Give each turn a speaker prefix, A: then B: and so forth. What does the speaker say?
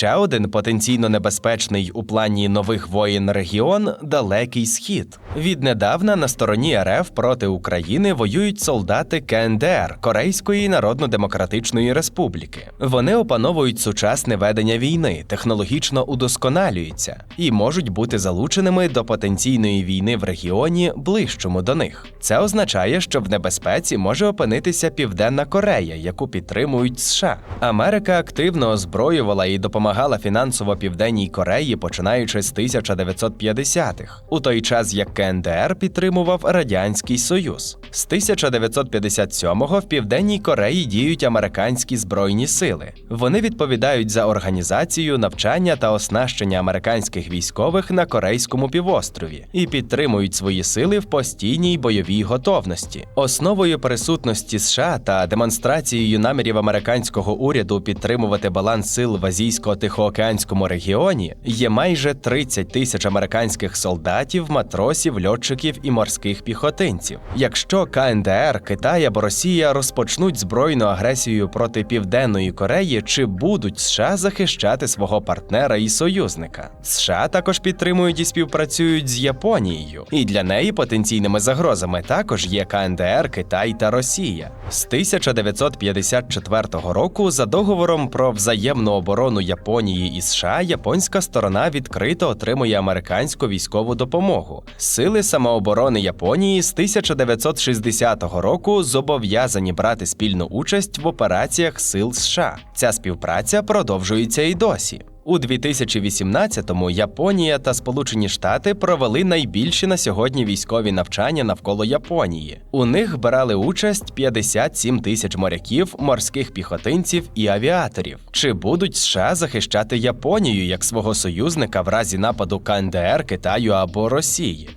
A: Ще один потенційно небезпечний у плані нових воєн регіон Далекий Схід. Віднедавна на стороні РФ проти України воюють солдати КНДР Корейської Народно-Демократичної Республіки. Вони опановують сучасне ведення війни, технологічно удосконалюються і можуть бути залученими до потенційної війни в регіоні ближчому до них. Це означає, що в небезпеці може опинитися Південна Корея, яку підтримують США. Америка активно озброювала і допомагала фінансово Південній Кореї, починаючи з 1950-х, у той час як КНДР підтримував Радянський Союз. З 1957-го в Південній Кореї діють американські збройні сили. Вони відповідають за організацію, навчання та оснащення американських військових на Корейському півострові і підтримують свої сили в постійній бойовій готовності. Основою присутності США та демонстрацією намірів американського уряду підтримувати баланс сил в азійсько-тихоокеанському регіоні є майже 30 тисяч американських солдатів, матросів, льотчиків і морських піхотинців. Якщо КНДР, Китай або Росія розпочнуть збройну агресію проти Південної Кореї, чи будуть США захищати свого партнера і союзника? США також підтримують і співпрацюють з Японією, і для неї потенційними загрозами також є КНДР, Китай та Росія. З 1954 року за договором про взаємну оборону Японії і США японська сторона відкрито отримує американську військову допомогу. Сили самооборони Японії з 1960 року зобов'язані брати спільну участь в операціях сил США. Ця співпраця продовжується і досі. У 2018-му Японія та Сполучені Штати провели найбільші на сьогодні військові навчання навколо Японії. У них брали участь 57 тисяч моряків, морських піхотинців і авіаторів. Чи будуть США захищати Японію як свого союзника в разі нападу КНДР, Китаю або Росії?